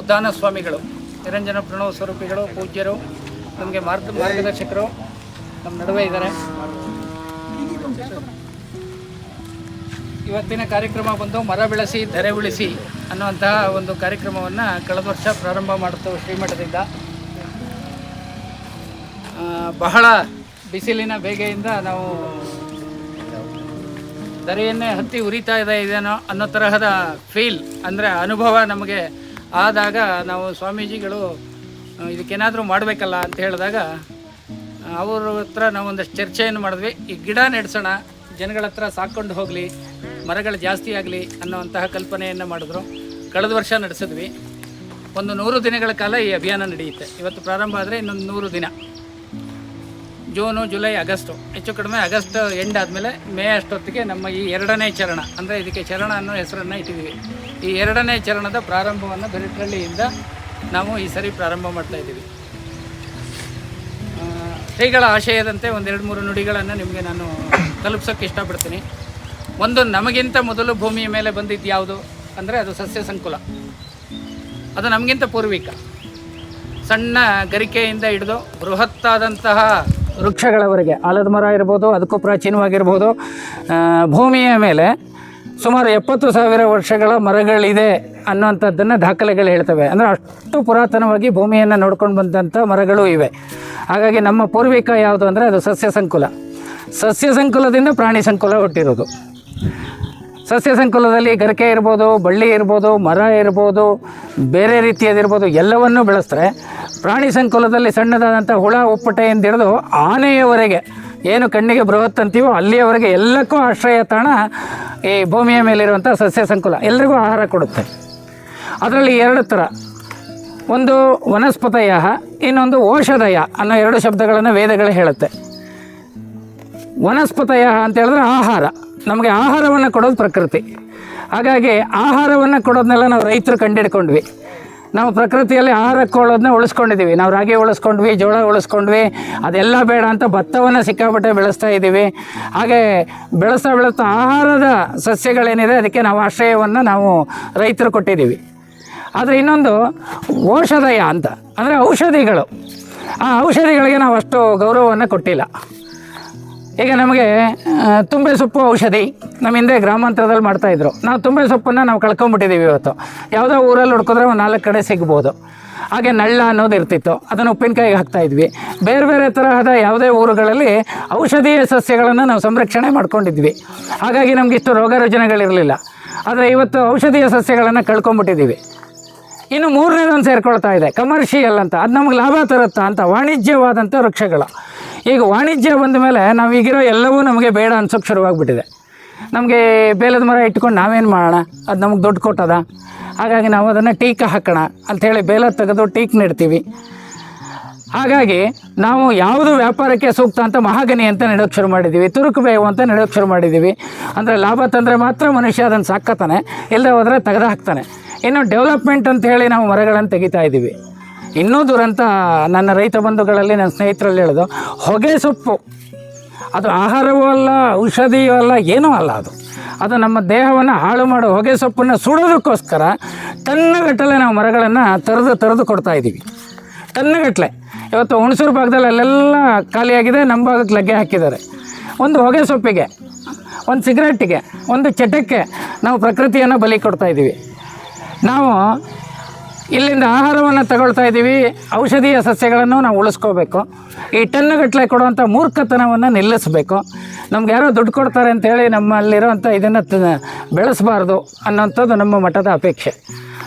ಉದ್ದಾನ ಸ್ವಾಮಿಗಳು, ನಿರಂಜನ ಪ್ರಣವ ಸ್ವರೂಪಿಗಳು, ಪೂಜ್ಯರು, ನಮಗೆ ಮಾರ್ಗ ಮಾರ್ಗದರ್ಶಕರು ನಮ್ಮ ನಡುವೆ ಇದ್ದಾರೆ. ಇವತ್ತಿನ ಕಾರ್ಯಕ್ರಮ ಬಂದು ಮರ ಬೆಳೆಸಿ, ಧರೆ ಉಳಿಸಿ ಅನ್ನುವಂತಹ ಒಂದು ಕಾರ್ಯಕ್ರಮವನ್ನು ಕಳೆದ ವರ್ಷ ಪ್ರಾರಂಭ ಮಾಡಿತು ಶ್ರೀಮಠದಿಂದ. ಬಹಳ ಬಿಸಿಲಿನ ಬೇಗೆಯಿಂದ ನಾವು ಧರೆಯನ್ನೇ ಹತ್ತಿ ಉರಿತಾ ಇದೆ ಇದೇನೋ ಅನ್ನೋ ತರಹದ ಫೀಲ್ ಅಂದರೆ ಅನುಭವ ನಮಗೆ ಆದಾಗ ನಾವು ಸ್ವಾಮೀಜಿಗಳು ಇದಕ್ಕೇನಾದರೂ ಮಾಡಬೇಕಲ್ಲ ಅಂತ ಹೇಳಿದಾಗ ಅವ್ರ ಹತ್ರ ನಾವು ಒಂದಷ್ಟು ಚರ್ಚೆಯನ್ನು ಮಾಡಿದ್ವಿ. ಈ ಗಿಡ ನೆಡ್ಸೋಣ, ಜನಗಳ ಹತ್ರ ಸಾಕ್ಕೊಂಡು ಹೋಗಲಿ, ಮರಗಳು ಜಾಸ್ತಿ ಆಗಲಿ ಅನ್ನೋವಂತಹ ಕಲ್ಪನೆಯನ್ನು ಮಾಡಿದ್ರು. ಕಳೆದ ವರ್ಷ ನಡೆಸಿದ್ವಿ. ಒಂದು ನೂರು ದಿನಗಳ ಕಾಲ ಈ ಅಭಿಯಾನ ನಡೆಯುತ್ತೆ. ಇವತ್ತು ಪ್ರಾರಂಭ ಆದರೆ ಇನ್ನೊಂದು ನೂರು ದಿನ. June, July, August. ಹೆಚ್ಚು ಕಡಿಮೆ ಆಗಸ್ಟ್ ಎಂಡ್ ಆದಮೇಲೆ ಮೇ ಅಷ್ಟೊತ್ತಿಗೆ ನಮ್ಮ ಈ ಎರಡನೇ ಚರಣ, ಅಂದರೆ ಇದಕ್ಕೆ ಚರಣ ಅನ್ನೋ ಹೆಸರನ್ನು ಇಟ್ಟಿದ್ದೀವಿ. ಈ ಎರಡನೇ ಚರಣದ ಪ್ರಾರಂಭವನ್ನು ಬೆರಿಟ್ರಳ್ಳಿಯಿಂದ ನಾವು ಈ ಸರಿ ಪ್ರಾರಂಭ ಮಾಡ್ತಾ ಇದ್ದೀವಿ. ಶ್ರೀಗಳ ಆಶಯದಂತೆ ಒಂದೆರಡು ಮೂರು ನುಡಿಗಳನ್ನು ನಿಮಗೆ ನಾನು ತಲುಪ್ಸೋಕ್ಕೆ ಇಷ್ಟಪಡ್ತೀನಿ. ಒಂದು, ನಮಗಿಂತ ಮೊದಲು ಭೂಮಿಯ ಮೇಲೆ ಬಂದಿದ್ದು ಯಾವುದು? ಅಂದರೆ ಅದು ಸಸ್ಯ ಸಂಕುಲ. ಅದು ನಮಗಿಂತ ಪೂರ್ವಿಕ. ಸಣ್ಣ ಗರಿಕೆಯಿಂದ ಹಿಡಿದು ಬೃಹತ್ತಾದಂತಹ ವೃಕ್ಷಗಳವರೆಗೆ ಆಲದ ಮರ ಇರ್ಬೋದು, ಅದಕ್ಕೂ ಪ್ರಾಚೀನವಾಗಿರ್ಬೋದು. ಭೂಮಿಯ ಮೇಲೆ ಸುಮಾರು ಎಪ್ಪತ್ತು ಸಾವಿರ ವರ್ಷಗಳ ಮರಗಳಿದೆ ಅನ್ನೋಂಥದ್ದನ್ನು ದಾಖಲೆಗಳು ಹೇಳ್ತವೆ. ಅಂದರೆ ಅಷ್ಟು ಪುರಾತನವಾಗಿ ಭೂಮಿಯನ್ನು ನೋಡ್ಕೊಂಡು ಬಂದಂಥ ಮರಗಳು ಇವೆ. ಹಾಗಾಗಿ ನಮ್ಮ ಪೂರ್ವಿಕ ಯಾವುದು ಅಂದರೆ ಅದು ಸಸ್ಯ ಸಂಕುಲ. ಸಸ್ಯ ಸಂಕುಲದಿಂದ ಪ್ರಾಣಿ ಸಂಕುಲ ಹುಟ್ಟಿರೋದು. ಸಸ್ಯ ಸಂಕುಲದಲ್ಲಿ ಗರಿಕೆ ಇರ್ಬೋದು, ಬಳ್ಳಿ ಇರ್ಬೋದು, ಮರ ಇರ್ಬೋದು, ಬೇರೆ ರೀತಿಯದಿರ್ಬೋದು ಎಲ್ಲವನ್ನೂ ಬೆಳೆಸ್ತಾರೆ. ಪ್ರಾಣಿ ಸಂಕುಲದಲ್ಲಿ ಸಣ್ಣದಾದಂಥ ಹುಳ ಒಪ್ಪಟೆಯಿಂದ ಹಿಡಿದು ಆನೆಯವರೆಗೆ. ಏನು ಕಣ್ಣಿಗೆ ಬೃಹತ್ ಅಂತೀವೋ ಅಲ್ಲಿಯವರೆಗೆ ಎಲ್ಲಕ್ಕೂ ಆಶ್ರಯ ತಾಣ ಈ ಭೂಮಿಯ ಮೇಲಿರುವಂಥ ಸಸ್ಯ ಸಂಕುಲ ಎಲ್ರಿಗೂ ಆಹಾರ ಕೊಡುತ್ತೆ. ಅದರಲ್ಲಿ ಎರಡು ಥರ. ಒಂದು ವನಸ್ಪತಯ, ಇನ್ನೊಂದು ಔಷಧಯ ಅನ್ನೋ ಎರಡು ಶಬ್ದಗಳನ್ನು ವೇದಗಳು ಹೇಳುತ್ತೆ. ವನಸ್ಪತಯ ಅಂತ ಹೇಳಿದ್ರೆ ಆಹಾರ. ನಮಗೆ ಆಹಾರವನ್ನು ಕೊಡೋದು ಪ್ರಕೃತಿ. ಹಾಗಾಗಿ ಆಹಾರವನ್ನು ಕೊಡೋದನ್ನೆಲ್ಲ ನಾವು ರೈತರು ಕಂಡಿಡ್ಕೊಂಡ್ವಿ. ನಾವು ಪ್ರಕೃತಿಯಲ್ಲಿ ಆಹಾರ ಕೊಡೋದನ್ನ ಉಳಿಸ್ಕೊಂಡಿದ್ದೀವಿ ನಾವು ರಾಗಿ ಉಳಿಸ್ಕೊಂಡ್ವಿ, ಜೋಳ ಉಳಿಸ್ಕೊಂಡ್ವಿ, ಅದೆಲ್ಲ ಬೇಡ ಅಂತ ಭತ್ತವನ್ನು ಸಿಕ್ಕಾಪಟ್ಟೆ ಬೆಳೆಸ್ತಾ ಇದ್ದೀವಿ ಹಾಗೆ ಬೆಳೆಸ್ತಾ ಬೆಳೆಸ್ತಾ ಆಹಾರದ ಸಸ್ಯಗಳೇನಿದೆ ಅದಕ್ಕೆ ನಾವು ಆಶ್ರಯವನ್ನು ನಾವು ರೈತರು ಕೊಟ್ಟಿದ್ದೀವಿ ಆದರೆ ಇನ್ನೊಂದು ಔಷಧಯ ಅಂತ. ಅಂದರೆ ಔಷಧಿಗಳು. ಆ ಔಷಧಿಗಳಿಗೆ ನಾವು ಅಷ್ಟು ಗೌರವವನ್ನು ಕೊಟ್ಟಿಲ್ಲ. ಈಗ ನಮಗೆ ತುಂಬೆ ಸೊಪ್ಪು ಔಷಧಿ ನಮ್ಮ ಹಿಂದೆ ಗ್ರಾಮಾಂತರದಲ್ಲಿ ಮಾಡ್ತಾಯಿದ್ರು ನಾವು ತುಂಬೆ ಸೊಪ್ಪನ್ನು ನಾವು ಕಳ್ಕೊಂಬಿಟ್ಟಿದ್ದೀವಿ ಇವತ್ತು. ಯಾವುದೋ ಊರಲ್ಲಿ ಹುಡ್ಕಿದ್ರೆ ಒಂದು ನಾಲ್ಕು ಕಡೆ ಸಿಗ್ಬೋದು. ಹಾಗೆ ನಳ್ಳ ಅನ್ನೋದು ಇರ್ತಿತ್ತು. ಅದನ್ನು ಉಪ್ಪಿನಕಾಯಿಗೆ ಹಾಕ್ತಾಯಿದ್ವಿ ಬೇರೆ ಬೇರೆ ತರಹದ ಯಾವುದೇ ಊರುಗಳಲ್ಲಿ ಔಷಧೀಯ ಸಸ್ಯಗಳನ್ನು ನಾವು ಸಂರಕ್ಷಣೆ ಮಾಡ್ಕೊಂಡಿದ್ವಿ. ಹಾಗಾಗಿ ನಮ್ಗೆ ಇಷ್ಟು ರೋಗ ರುಜಿನಗಳಿರಲಿಲ್ಲ. ಆದರೆ ಇವತ್ತು ಔಷಧೀಯ ಸಸ್ಯಗಳನ್ನು ಕಳ್ಕೊಂಬಿಟ್ಟಿದ್ದೀವಿ ಇನ್ನು ಮೂರನೇದೊಂದು ಸೇರ್ಕೊಳ್ತಾ ಇದೆ. ಕಮರ್ಷಿಯಲ್ ಅಂತ. ಅದು ನಮಗೆ ಲಾಭ ತರುತ್ತಾ ಅಂತ ವಾಣಿಜ್ಯವಾದಂಥ ವೃಕ್ಷಗಳು. ಈಗ ವಾಣಿಜ್ಯ ಬಂದ ಮೇಲೆ ನಾವು ಈಗಿರೋ ಎಲ್ಲವೂ ನಮಗೆ ಬೇಡ ಅನ್ಸೋಕ್ಕೆ ಶುರುವಾಗ್ಬಿಟ್ಟಿದೆ. ನಮಗೆ ಬೇಲದ ಮರ ಇಟ್ಕೊಂಡು ನಾವೇನು ಮಾಡೋಣ? ಅದು ನಮಗೆ ದುಡ್ಡು ಕೊಟ್ಟದ ಹಾಗಾಗಿ ನಾವು ಅದನ್ನು ಟೀಕ ಹಾಕೋಣ ಅಂಥೇಳಿ ಬೇಲ ತೆಗೆದು ಟೀಕ್ ನೆಡ್ತೀವಿ ಹಾಗಾಗಿ ನಾವು ಯಾವುದು ವ್ಯಾಪಾರಕ್ಕೆ ಸೂಕ್ತ ಅಂತ ಮಹಾಗನಿ ಅಂತ ನೆಡೋಕ್ಕೆ ಶುರು ಮಾಡಿದ್ದೀವಿ ತುರುಕು ಬೇವು ಅಂತ ನೆಡೋಕ್ಕೆ ಶುರು ಮಾಡಿದ್ದೀವಿ ಅಂದರೆ ಲಾಭ ತಂದರೆ ಮಾತ್ರ ಮನುಷ್ಯ ಅದನ್ನು ಸಾಕತಾನೆ ಇಲ್ಲದೆ ಹೋದರೆ ತೆಗೆದು ಹಾಕ್ತಾನೆ ಇನ್ನು ಡೆವಲಪ್ಮೆಂಟ್ ಅಂತ ಹೇಳಿ ನಾವು ಮರಗಳನ್ನು ತೆಗಿತಾ ಇದ್ದೀವಿ ಇನ್ನೂ ದುರಂತ ನನ್ನ ರೈತ ಬಂಧುಗಳಲ್ಲಿ ನನ್ನ ಸ್ನೇಹಿತರಲ್ಲಿ ಹೇಳೋದು, ಹೊಗೆ ಸೊಪ್ಪು. ಅದು ಆಹಾರವೂ ಅಲ್ಲ, ಔಷಧಿಯೂ ಅಲ್ಲ, ಏನೂ ಅಲ್ಲ ಅದು. ಅದು ನಮ್ಮ ದೇಹವನ್ನು ಹಾಳು ಮಾಡೋ ಹೊಗೆ ಸೊಪ್ಪನ್ನು ಸುಡೋದಕ್ಕೋಸ್ಕರ ತನ್ನಗಟ್ಟಲೆ ನಾವು ಮರಗಳನ್ನು ತರೆದು ತರೆದು ಕೊಡ್ತಾ ಇದ್ದೀವಿ. ತನ್ನಗಟ್ಟಲೆ. ಇವತ್ತು ಹುಣಸೂರು ಭಾಗದಲ್ಲಿ ಅಲ್ಲೆಲ್ಲ ಖಾಲಿಯಾಗಿದೆ, ನಮ್ಮ ಭಾಗಕ್ಕೆ ಲಗ್ಗೆ ಹಾಕಿದ್ದಾರೆ. ಒಂದು ಹೊಗೆ ಸೊಪ್ಪಿಗೆ, ಒಂದು ಸಿಗರೆಟ್ಟಿಗೆ, ಒಂದು ಚಟಕ್ಕೆ ನಾವು ಪ್ರಕೃತಿಯನ್ನು ಬಲಿ ಕೊಡ್ತಾ ಇದ್ದೀವಿ. ನಾವು ಇಲ್ಲಿಂದ ಆಹಾರವನ್ನು ತಗೊಳ್ತಾ ಇದ್ದೀವಿ. ಔಷಧೀಯ ಸಸ್ಯಗಳನ್ನು ನಾವು ಉಳಿಸ್ಕೋಬೇಕು. ಈ ಟನ್ನುಗಟ್ಟಲೆ ಕೊಡುವಂಥ ಮೂರ್ಖತನವನ್ನು ನಿಲ್ಲಿಸಬೇಕು. ನಮ್ಗೆ ಯಾರೋ ದುಡ್ಡು ಕೊಡ್ತಾರೆ ಅಂತೇಳಿ ನಮ್ಮಲ್ಲಿರೋವಂಥ ಇದನ್ನು ಬೆಳೆಸಬಾರ್ದು ಅನ್ನೋಂಥದ್ದು ನಮ್ಮ ಮಠದ ಅಪೇಕ್ಷೆ.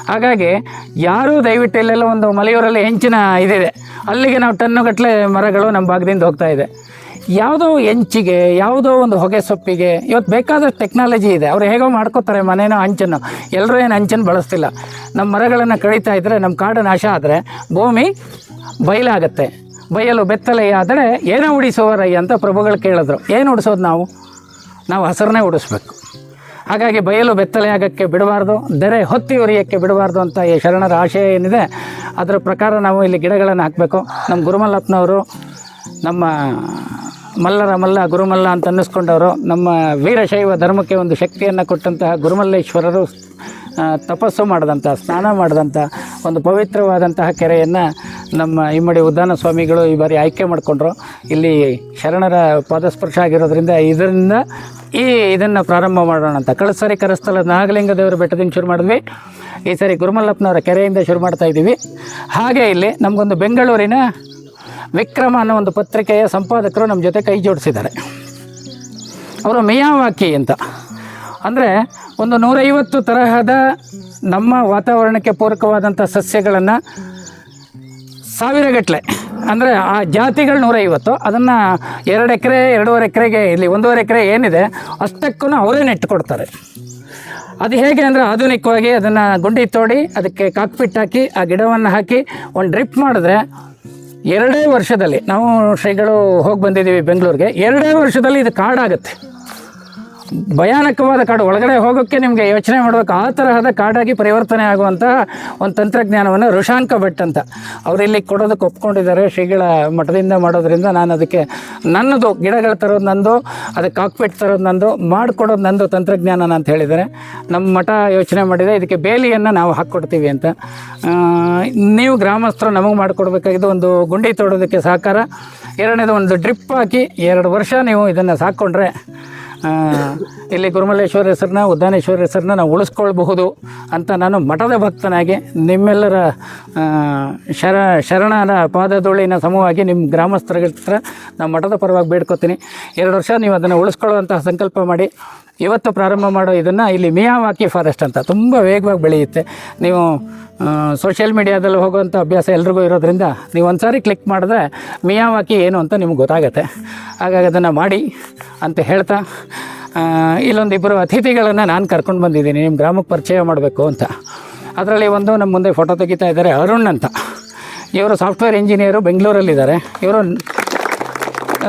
ಹಾಗಾಗಿ ಯಾರೂ ದಯವಿಟ್ಟು ಇಲ್ಲೆಲ್ಲ ಒಂದು ಮಲೆಯೂರಲ್ಲಿ ಹೆಂಚಿನ ಇದಿದೆ. ಅಲ್ಲಿಗೆ ನಾವು ಟನ್ನುಗಟ್ಟಲೆ ಮರಗಳು ನಮ್ಮ ಭಾಗದಿಂದ ಹೋಗ್ತಾ ಇದೆ. ಯಾವುದೋ ಹೆಂಚಿಗೆ ಯಾವುದೋ ಒಂದು ಹೊಗೆ ಸೊಪ್ಪಿಗೆ, ಇವತ್ತು ಬೇಕಾದಷ್ಟು ಟೆಕ್ನಾಲಜಿ ಇದೆ. ಅವ್ರು ಹೇಗೋ ಮಾಡ್ಕೋತಾರೆ ಮನೇನೋ ಹಂಚನ್ನು. ಎಲ್ಲರೂ ಏನು ಹಂಚನ್ನು ಬಳಸ್ತಿಲ್ಲ. ನಮ್ಮ ಮರಗಳನ್ನು ಕಳೀತಾ ಇದ್ದರೆ ನಮ್ಮ ಕಾಡು ನಾಶ ಆದರೆ ಭೂಮಿ ಬಯಲಾಗತ್ತೆ. ಬಯಲು ಬೆತ್ತಲೆಯಾದರೆ ಏನೋ ಉಡಿಸುವರಯ್ಯ ಅಂತ ಪ್ರಭುಗಳು ಕೇಳಿದ್ರು. ಏನು ಉಡಿಸೋದು ನಾವು? ನಾವು ಹಸರನ್ನೇ ಉಡಿಸ್ಬೇಕು. ಹಾಗಾಗಿ ಬಯಲು ಬೆತ್ತಲೆ ಆಗೋಕ್ಕೆ ಬಿಡಬಾರ್ದು, ದೆರೆ ಹೊತ್ತಿ ಉರಿಯೋಕ್ಕೆ ಬಿಡಬಾರ್ದು ಅಂತ ಈ ಶರಣರ ಆಶಯ ಏನಿದೆ, ಅದರ ಪ್ರಕಾರ ನಾವು ಇಲ್ಲಿ ಗಿಡಗಳನ್ನು ಹಾಕಬೇಕು. ನಮ್ಮ ಗುರುಮಲ್ಲಪ್ಪನವರು ನಮ್ಮ ಮಲ್ಲರ ಮಲ್ಲ, ಗುರುಮಲ್ಲ ಅಂತ ಅನ್ನಿಸ್ಕೊಂಡವರು. ನಮ್ಮ ವೀರಶೈವ ಧರ್ಮಕ್ಕೆ ಒಂದು ಶಕ್ತಿಯನ್ನು ಕೊಟ್ಟಂತಹ ಗುರುಮಲ್ಲೇಶ್ವರರು ತಪಸ್ಸು ಮಾಡಿದಂಥ ಸ್ನಾನ ಮಾಡಿದಂಥ ಒಂದು ಪವಿತ್ರವಾದಂತಹ ಕೆರೆಯನ್ನು ನಮ್ಮ ಇಮ್ಮಡಿ ಉದ್ದಾನ ಸ್ವಾಮಿಗಳು ಈ ಬಾರಿ ಆಯ್ಕೆ ಮಾಡಿಕೊಂಡ್ರು. ಇಲ್ಲಿ ಶರಣರ ಪಾದಸ್ಪರ್ಶ ಆಗಿರೋದ್ರಿಂದ ಇದರಿಂದ ಈ ಇದನ್ನು ಪ್ರಾರಂಭ ಮಾಡೋಣ ಅಂತ. ಕಳೆದ ಸರಿ ಕರಸ್ಥಳ ನಾಗಲಿಂಗ ದೇವರ ಬೆಟ್ಟದಿಂದ ಶುರು ಮಾಡಿದ್ವಿ. ಈ ಸರಿ ಗುರುಮಲ್ಲಪ್ಪನವರ ಕೆರೆಯಿಂದ ಶುರು ಮಾಡ್ತಾ ಇದ್ದೀವಿ. ಹಾಗೆ ಇಲ್ಲಿ ನಮಗೊಂದು ಬೆಂಗಳೂರಿನ ವಿಕ್ರಮ ಅನ್ನೋ ಒಂದು ಪತ್ರಿಕೆಯ ಸಂಪಾದಕರು ನಮ್ಮ ಜೊತೆ ಕೈ ಜೋಡಿಸಿದ್ದಾರೆ. ಅವರು ಮಿಯಾವಾಕಿ ಅಂತ. ಅಂದರೆ ಒಂದು ನೂರೈವತ್ತು ತರಹದ ನಮ್ಮ ವಾತಾವರಣಕ್ಕೆ ಪೂರಕವಾದಂಥ ಸಸ್ಯಗಳನ್ನು ಸಾವಿರಗಟ್ಟಲೆ. ಅಂದರೆ ಆ ಜಾತಿಗಳು ನೂರೈವತ್ತು. ಅದನ್ನು ಎರಡು ಎಕರೆ, ಎರಡೂವರೆ ಎಕರೆಗೆ ಇಲ್ಲಿ ಒಂದೂವರೆ ಎಕರೆ ಏನಿದೆ, ಅಷ್ಟಕ್ಕೂ ಅವರೇ ನೆಟ್ಟು ಕೊಡ್ತಾರೆ. ಅದು ಹೇಗೆ ಅಂದರೆ ಆಧುನಿಕವಾಗಿ ಅದನ್ನು ಗುಂಡಿ ತೋಡಿ ಅದಕ್ಕೆ ಕಾಕ್ಪಿಟ್ ಹಾಕಿ, ಆ ಗಿಡವನ್ನು ಹಾಕಿ, ಒಂದು ಡ್ರಿಪ್ ಮಾಡಿದ್ರೆ ಎರಡೇ ವರ್ಷದಲ್ಲಿ ನಾವು ಶ್ರೀಗಳು ಹೋಗಿ ಬಂದಿದ್ದೀವಿ ಬೆಂಗಳೂರಿಗೆ ಎರಡೇ ವರ್ಷದಲ್ಲಿ ಇದು ಕಾಡಾಗುತ್ತೆ. ಭಯಾನಕವಾದ ಕಾಡು. ಒಳಗಡೆ ಹೋಗೋಕ್ಕೆ ನಿಮಗೆ ಯೋಚನೆ ಮಾಡಬೇಕು. ಆ ತರಹದ ಕಾಡಾಗಿ ಪರಿವರ್ತನೆ ಆಗುವಂತಹ ಒಂದು ತಂತ್ರಜ್ಞಾನವನ್ನು ಋಷಾಂಕ ಭಟ್ ಅಂತ ಅವರು ಇಲ್ಲಿ ಕೊಡೋದಕ್ಕೆ ಒಪ್ಕೊಂಡಿದ್ದಾರೆ. ಶ್ರೀಗಳ ಮಠದಿಂದ ಮಾಡೋದ್ರಿಂದ ನಾನು ಅದಕ್ಕೆ ನನ್ನದು ಗಿಡಗಳು ತರೋದು ನಂದು ಅದಕ್ಕೆ ಕಾಕ್ಪೆಟ್ ತರೋದು ನಂದು, ಮಾಡಿಕೊಡೋದು ನಂದು ತಂತ್ರಜ್ಞಾನ ಅಂತ ಹೇಳಿದ್ದಾರೆ. ನಮ್ಮ ಮಠ ಯೋಚನೆ ಮಾಡಿದೆ. ಇದಕ್ಕೆ ಬೇಲಿಯನ್ನು ನಾವು ಹಾಕ್ಕೊಡ್ತೀವಿ ಅಂತ. ನೀವು ಗ್ರಾಮಸ್ಥರು ನಮಗೆ ಮಾಡಿಕೊಡ್ಬೇಕಾಗಿದ್ದು ಒಂದು ಗುಂಡಿ ತೋಡೋದಕ್ಕೆ ಸಹಕಾರ. ಎರಡನೇದು ಒಂದು ಡ್ರಿಪ್ ಹಾಕಿ ಎರಡು ವರ್ಷ ನೀವು ಇದನ್ನು ಸಾಕ್ಕೊಂಡ್ರೆ ಇಲ್ಲಿ ಗುರುಮಲ್ಲೇಶ್ವರ ಹೆಸರನ್ನ, ಉದ್ದಾನೇಶ್ವರ ಹೆಸರನ್ನ ನಾವು ಉಳಿಸ್ಕೊಳ್ಬಹುದು ಅಂತ ನಾನು ಮಠದ ಭಕ್ತನಾಗಿ ನಿಮ್ಮೆಲ್ಲರ ಶರ ಶರಣನ ಪಾದಧೂಳಿನ ಸಮವಾಗಿ ನಿಮ್ಮ ಗ್ರಾಮಸ್ಥರ ಹತ್ರ ನಾವು ಮಠದ ಪರವಾಗಿ ಬೇಡ್ಕೊತೀನಿ. ಎರಡು ವರ್ಷ ನೀವು ಅದನ್ನು ಉಳಿಸ್ಕೊಳ್ಳುವಂತಹ ಸಂಕಲ್ಪ ಮಾಡಿ. ಇವತ್ತು ಪ್ರಾರಂಭ ಮಾಡೋ ಇದನ್ನು ಇಲ್ಲಿ ಮಿಯಾವಾಕಿ ಫಾರೆಸ್ಟ್ ಅಂತ ತುಂಬ ವೇಗವಾಗಿ ಬೆಳೆಯುತ್ತೆ. ನೀವು ಸೋಷಿಯಲ್ ಮೀಡಿಯಾದಲ್ಲಿ ಹೋಗುವಂಥ ಅಭ್ಯಾಸ ಎಲ್ರಿಗೂ ಇರೋದ್ರಿಂದ ನೀವು ಒಂದು ಸಾರಿ ಕ್ಲಿಕ್ ಮಾಡಿದ್ರೆ ಮಿಯಾವಾಕಿ ಏನು ಅಂತ ನಿಮ್ಗೆ ಗೊತ್ತಾಗುತ್ತೆ. ಹಾಗಾಗಿ ಅದನ್ನು ಮಾಡಿ ಅಂತ ಹೇಳ್ತಾ ಇಲ್ಲೊಂದು ಇಬ್ಬರು ಅತಿಥಿಗಳನ್ನು ನಾನು ಕರ್ಕೊಂಡು ಬಂದಿದ್ದೀನಿ ನಿಮ್ಮ ಗ್ರಾಮಕ್ಕೆ ಪರಿಚಯ ಮಾಡಬೇಕು ಅಂತ. ಅದರಲ್ಲಿ ಒಂದು ನಮ್ಮ ಮುಂದೆ ಫೋಟೋ ತೆಗಿತಾ ಇದ್ದಾರೆ ಅರುಣ್ ಅಂತ. ಇವರು ಸಾಫ್ಟ್ವೇರ್ ಇಂಜಿನಿಯರು ಬೆಂಗಳೂರಲ್ಲಿದ್ದಾರೆ. ಇವರು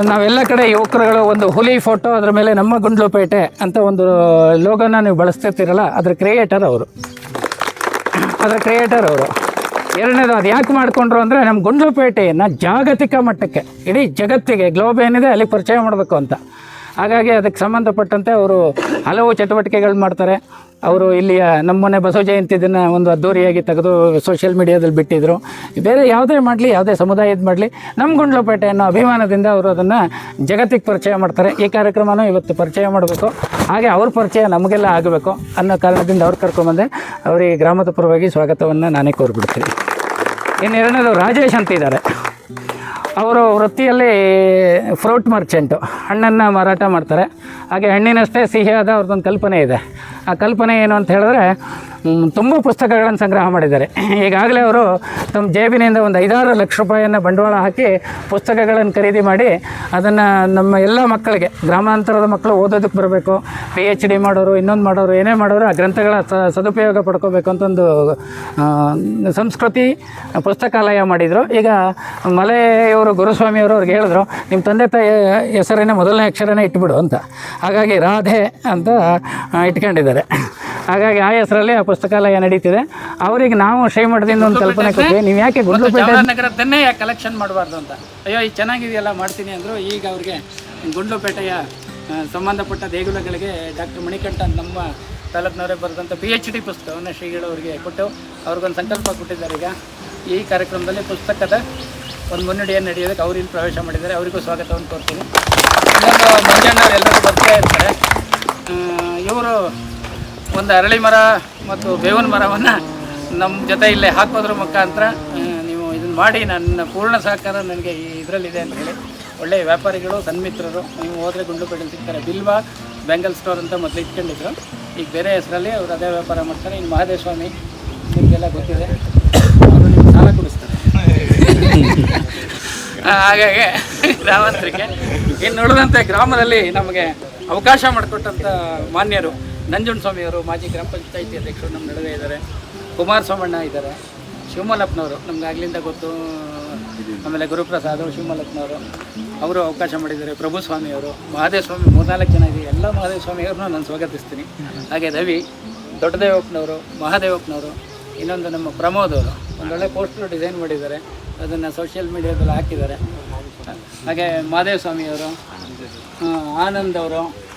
ನಾವೆಲ್ಲ ಕಡೆ ಯುವಕರುಗಳು ಒಂದು ಹುಲಿ ಫೋಟೋ ಅದ್ರ ಮೇಲೆ ನಮ್ಮ ಗುಂಡ್ಲುಪೇಟೆ ಅಂತ ಒಂದು ಲೋಗೋನ ನೀವು ಬಳಸ್ತಿರ್ತೀರಲ್ಲ, ಅದ್ರ ಕ್ರಿಯೇಟರ್ ಅವರು. ಅದರ ಕ್ರಿಯೇಟರ್ ಅವರು. ಎರಡನೇದು ಅದು ಯಾಕೆ ಮಾಡಿಕೊಂಡ್ರು ಅಂದರೆ ನಮ್ಮ ಗುಂಡ್ಲುಪೇಟೆಯನ್ನು ಜಾಗತಿಕ ಮಟ್ಟಕ್ಕೆ, ಇಡೀ ಜಗತ್ತಿಗೆ ಗ್ಲೋಬ್ ಏನಿದೆ ಅಲ್ಲಿ ಪರಿಚಯ ಮಾಡಬೇಕು ಅಂತ. ಹಾಗಾಗಿ ಅದಕ್ಕೆ ಸಂಬಂಧಪಟ್ಟಂತೆ ಅವರು ಹಲವು ಚಟುವಟಿಕೆಗಳು ಮಾಡ್ತಾರೆ. ಅವರು ಇಲ್ಲಿಯ ನಮ್ಮನೆ ಬಸವ ಜಯಂತಿ ಜಯಂತಿದನ್ನು ಒಂದು ಅದ್ದೂರಿಯಾಗಿ ತೆಗೆದು ಸೋಷಿಯಲ್ ಮೀಡಿಯಾದಲ್ಲಿ ಬಿಟ್ಟಿದ್ದರು ಬೇರೆ ಯಾವುದೇ ಮಾಡಲಿ, ಯಾವುದೇ ಸಮುದಾಯದ ಮಾಡಲಿ, ನಮ್ಮ ಗುಂಡ್ಲಪೇಟೆ ಅನ್ನೋ ಅಭಿಮಾನದಿಂದ ಅವರು ಅದನ್ನು ಜಗತ್ತಿಗೆ ಪರಿಚಯ ಮಾಡ್ತಾರೆ. ಈ ಕಾರ್ಯಕ್ರಮನೂ ಇವತ್ತು ಪರಿಚಯ ಮಾಡಬೇಕು. ಹಾಗೆ ಅವ್ರ ಪರಿಚಯ ನಮಗೆಲ್ಲ ಆಗಬೇಕು ಅನ್ನೋ ಕಾರಣದಿಂದ ಅವ್ರು ಕರ್ಕೊಂಬಂದೆ ಅವರಿಗೆ ಗ್ರಾಮದ ಪರವಾಗಿ ಸ್ವಾಗತವನ್ನು ನಾನೇ ಕೋರ್ಬಿಡ್ತೀನಿ. ಇನ್ನು ಎರಡನೇದು ರಾಜೇಶ್ ಅಂತ ಇದ್ದಾರೆ. ಅವರು ವೃತ್ತಿಯಲ್ಲಿ ಫ್ರೂಟ್ ಮರ್ಚೆಂಟು, ಹಣ್ಣನ್ನು ಮಾರಾಟ ಮಾಡ್ತಾರೆ. ಹಾಗೆ ಹಣ್ಣಿನಷ್ಟೇ ಸಿಹಿಯಾದ ಅವ್ರದ್ದೊಂದು ಕಲ್ಪನೆ ಇದೆ. ಆ ಕಲ್ಪನೆ ಏನು ಅಂತ ಹೇಳಿದ್ರೆ ತುಂಬ ಪುಸ್ತಕಗಳನ್ನು ಸಂಗ್ರಹ ಮಾಡಿದ್ದಾರೆ. ಈಗಾಗಲೇ ಅವರು ತಮ್ಮ ಜೇಬಿನಿಂದ ಒಂದು ಐದಾರು ಲಕ್ಷ ರೂಪಾಯಿಯನ್ನು ಬಂಡವಾಳ ಹಾಕಿ ಪುಸ್ತಕಗಳನ್ನು ಖರೀದಿ ಮಾಡಿ ಅದನ್ನು ನಮ್ಮ ಎಲ್ಲ ಮಕ್ಕಳಿಗೆ, ಗ್ರಾಮಾಂತರದ ಮಕ್ಕಳು ಓದೋದಕ್ಕೆ ಬರಬೇಕು ಪಿ ಎಚ್ ಡಿ ಮಾಡೋರು, ಇನ್ನೊಂದು ಮಾಡೋರು, ಏನೇ ಮಾಡೋರು ಆ ಗ್ರಂಥಗಳ ಸದುಪಯೋಗ ಪಡ್ಕೋಬೇಕು ಅಂತ ಒಂದು ಸಂಸ್ಕೃತಿ ಪುಸ್ತಕಾಲಯ ಮಾಡಿದರು. ಈಗ ಮಲೆಯವರು ಗುರುಸ್ವಾಮಿಯವರು ಅವ್ರಿಗೆ ಹೇಳಿದ್ರು ನಿಮ್ಮ ತಂದೆ ತಾಯಿ ಹೆಸರಿನ ಮೊದಲನೇ ಅಕ್ಷರನೇ ಇಟ್ಬಿಡು ಅಂತ. ಹಾಗಾಗಿ ರಾಧೆ ಅಂತ ಇಟ್ಕೊಂಡಿದ್ದಾರೆ. ಹಾಗಾಗಿ ಆ ಹೆಸರಲ್ಲಿ ಆ ಪುಸ್ತಕಾಲಯ ನಡೀತಿದೆ. ಅವರಿಗೆ ನಾವು ಶ್ರೀಮಠದಿಂದ ಒಂದು ಕಲ್ಪನೆ ಕೊಡ್ತೀವಿ ನೀವು ಯಾಕೆ ಗುಂಡ್ಲುಪೇಟೆ ನಗರದನ್ನೇ ಯಾಕೆ ಕಲೆಕ್ಷನ್ ಮಾಡಬಾರ್ದು ಅಂತ. ಅಯ್ಯೋ ಈ ಚೆನ್ನಾಗಿದೆಯಲ್ಲ ಮಾಡ್ತೀನಿ ಅಂದರು. ಈಗ ಅವ್ರಿಗೆ ಗುಂಡ್ಲುಪೇಟೆಯ ಸಂಬಂಧಪಟ್ಟ ದೇಗುಲಗಳಿಗೆ ಡಾಕ್ಟರ್ ಮಣಿಕಂಠ ನಮ್ಮ ತಾಲೂಕಿನವರೇ ಬರೆದಂಥ ಪಿ ಎಚ್ ಡಿ ಪುಸ್ತಕವನ್ನು ಶ್ರೀಗಳು ಅವರಿಗೆ ಕೊಟ್ಟು ಅವ್ರಿಗೊಂದು ಸಂಕಲ್ಪ ಕೊಟ್ಟಿದ್ದಾರೆ ಈಗ. ಈ ಕಾರ್ಯಕ್ರಮದಲ್ಲಿ ಪುಸ್ತಕದ ಒಂದು ಮುನ್ನಡೆಯನ್ನು ನಡೆಯೋದಕ್ಕೆ ಅವ್ರು ಇಲ್ಲಿ ಪ್ರವೇಶ ಮಾಡಿದ್ದಾರೆ. ಅವರಿಗೂ ಸ್ವಾಗತವನ್ನು ಕೊಡ್ತೀನಿ ಇನ್ನೊಂದು ಮಂಜಣ್ಣ ಎಲ್ಲರೂ ಬರ್ತಾ ಇರ್ತಾರೆ. ಇವರು ಒಂದು ಅರಳಿ ಮರ ಮತ್ತು ಬೇವಿನ ಮರವನ್ನು ನಮ್ಮ ಜೊತೆ ಇಲ್ಲೇ ಹಾಕೋದ್ರ ಮುಖಾಂತರ ನೀವು ಇದನ್ನು ಮಾಡಿ, ನನ್ನ ಪೂರ್ಣ ಸಹಕಾರ ನನಗೆ ಇದರಲ್ಲಿದೆ ಅಂತ ಹೇಳಿ. ಒಳ್ಳೆಯ ವ್ಯಾಪಾರಿಗಳು, ಸನ್ಮಿತ್ರರು, ನೀವು ಹೋದರೆ ಗುಂಡ್ಲುಪೇಟೆಯಲ್ಲಿ ಸಿಗ್ತಾರೆ. ಬಿಲ್ವಾ, ಬೆಂಗಲ್ ಸ್ಟೋರ್ ಅಂತ ಮೊದಲು ಇಟ್ಕೊಂಡಿದ್ರು. ಈಗ ಬೇರೆ ಹೆಸರಲ್ಲಿ ಅವರು ಅದೇ ವ್ಯಾಪಾರ ಮಾಡ್ತಾರೆ. ಇನ್ನು ಮಹಾದೇವ ಸ್ವಾಮಿ ನಿಮಗೆಲ್ಲ ಗೊತ್ತಿದೆ. ಅವರು ನಿಮ್ಗೆ ಸಾಲ ಕೊಡಿಸ್ತಾರೆ. ಹಾಗಾಗಿ ಗ್ರಾಮಾಂತರಕ್ಕೆ. ಇನ್ನು ಉಳಿದಂತೆ ಗ್ರಾಮದಲ್ಲಿ ನಮಗೆ ಅವಕಾಶ ಮಾಡಿಕೊಟ್ಟಂಥ ಮಾನ್ಯರು. ನಂಜುಂಡ ಸ್ವಾಮಿಯವರು, ಮಾಜಿ ಗ್ರಾಮ ಪಂಚಾಯಿತಿ ಅಧ್ಯಕ್ಷರು ನಮ್ಮ ನಡುವೆ ಇದ್ದಾರೆ. ಕುಮಾರಸ್ವಾಮಣ್ಣ ಇದ್ದಾರೆ. ಶಿವಮಲ್ಲಪ್ಪನವರು, ನಮ್ಗೆ ಆಗ್ಲಿಂದ ಗೊತ್ತು. ಆಮೇಲೆ ಗುರುಪ್ರಸಾದ್ ಶಿವಮಲ್ಲಪ್ಪನವರು. ಅವರು ಅವಕಾಶ ಮಾಡಿದ್ದಾರೆ. ಪ್ರಭು ಸ್ವಾಮಿಯವರು ಮಹಾದೇವ ಸ್ವಾಮಿ ಮೂರ್ನಾಲ್ಕು ಜನ ಇದೆ ಎಲ್ಲ ಮಹಾದೇವ ಸ್ವಾಮಿಯವ್ರನ್ನ ನಾನು ಸ್ವಾಗತಿಸ್ತೀನಿ. ಹಾಗೆ ರವಿ, ದೊಡ್ಡದೇವಪ್ಪನವರು, ಮಹಾದೇವಪ್ಪನವರು, ಇನ್ನೊಂದು ನಮ್ಮ ಪ್ರಮೋದ್ ಅವರು. ಒಂದೊಳ್ಳೆ ಪೋಸ್ಟರ್ ಡಿಸೈನ್ ಮಾಡಿದ್ದಾರೆ. ಅದನ್ನು ಸೋಷಿಯಲ್ ಮೀಡಿಯಾದಲ್ಲಿ ಹಾಕಿದ್ದಾರೆ. ಹಾಗೆ ಮಹಾದೇವ ಸ್ವಾಮಿಯವರು ಆನಂದ್ ಅವರು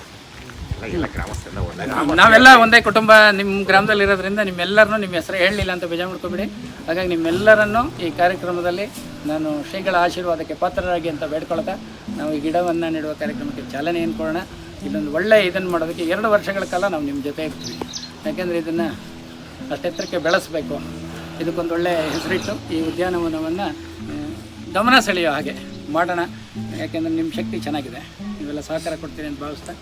ನಾವೆಲ್ಲ ಒಂದೇ ಕುಟುಂಬ ನಿಮ್ಮ ಗ್ರಾಮದಲ್ಲಿ ಇರೋದ್ರಿಂದ ನಿಮ್ಮೆಲ್ಲರನ್ನು ನಿಮ್ಮ ಹೆಸರು ಹೇಳಲಿಲ್ಲ ಅಂತ ಬೇಜಾರು ಮಾಡ್ಕೊಬೇಡಿ ಹಾಗಾಗಿ ನಿಮ್ಮೆಲ್ಲರನ್ನು ಈ ಕಾರ್ಯಕ್ರಮದಲ್ಲಿ ನಾನು ಶ್ರೀಗಳ ಆಶೀರ್ವಾದಕ್ಕೆ ಪಾತ್ರರಾಗಿ ಅಂತ ಬೇಡ್ಕೊಳ್ತಾ ನಾವು ಈ ಗಿಡವನ್ನು ನೆಡುವ ಕಾರ್ಯಕ್ರಮಕ್ಕೆ ಚಾಲನೆಯನ್ನು ಕೊಡೋಣ ಇದೊಂದು ಒಳ್ಳೆ ಇದನ್ನು ಮಾಡೋದಕ್ಕೆ ಎರಡು ವರ್ಷಗಳ ಕಾಲ ನಾವು ನಿಮ್ಮ ಜೊತೆ ಇರ್ತೀವಿ. ಯಾಕೆಂದರೆ ಇದನ್ನು ಅಷ್ಟೆತ್ತರಕ್ಕೆ ಬೆಳೆಸಬೇಕು. ಇದಕ್ಕೊಂದು ಒಳ್ಳೆಯ ಹೆಸರಿಟ್ಟು ಈ ಉದ್ಯಾನವನವನ್ನು ಗಮನ ಸೆಳೆಯೋ ಹಾಗೆ ಮಾಡೋಣ. ಯಾಕೆಂದರೆ ನಿಮ್ಮ ಶಕ್ತಿ ಚೆನ್ನಾಗಿದೆ. ನೀವೆಲ್ಲ ಸಹಕಾರ ಕೊಡ್ತೀರಿ ಅಂತ ಭಾವಿಸ್ತಾ.